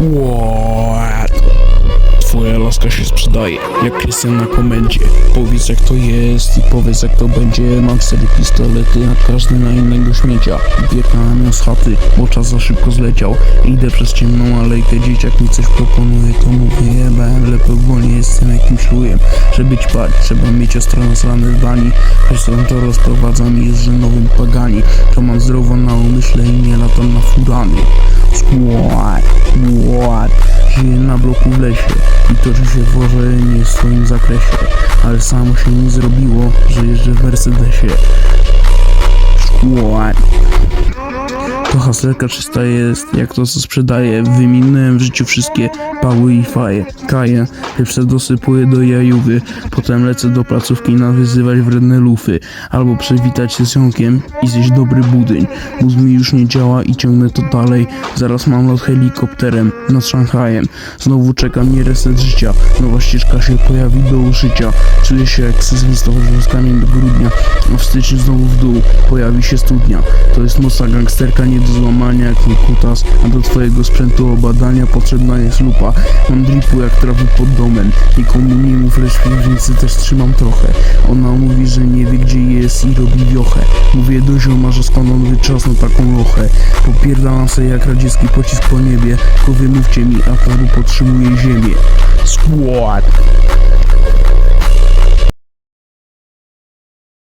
What? Twoja laska się sprzedaje, jak Krystian na komendzie. Powiedz jak to jest i powiedz jak to będzie. Mam cztery pistolety, a każdy na innego śmiecia. Ją z chaty, bo czas za szybko zleciał. Idę przez ciemną alejkę, dzieciak mi coś proponuje, to mówię jebałem lujem. Żeby ćpać, trzeba mieć ostro w bani. Zresztą to rozprowadzam i jeżdżę nowym pagani. To mam zdrowo na umyśle i nie latam na furany. Squad, what? Żyję na bloku w lesie i toczy się worze nie w swoim zakresie. Ale samo się nie zrobiło, że jeżdżę w Mercedesie. Squad. To haselka czysta jest, jak to co sprzedaję. Wyminąłem w życiu wszystkie pały i faje. Kaję, pierwsze dosypuję do jajówy, potem lecę do placówki nawyzywać wredne lufy. Albo przywitać się z i zjeść dobry budyń. Mózg mi już nie działa i ciągnę to dalej. Zaraz mam lot helikopterem nad Szanghajem. Znowu czeka mnie reset życia. Nowa ścieżka się pojawi do uszycia. Czuję się jak sezon z do grudnia. Styczniu znowu w dół pojawi się studnia. To jest mocna gangsterka nie do złamania jak mój kutas. A do twojego sprzętu obadania potrzebna jest lupa. Mam dripu jak trawy pod domem. Nikomu nie mów, lecz w piwnicy też trzymam trochę. Ona mówi, że nie wie gdzie jest i robi wiochę. Mówię do zioma, że skąd on wyczasnął taką lochę. Popierdalam se jak radziecki pocisk po niebie. Tylko wymówcie mi, a paru podtrzymuje ziemię. Squad.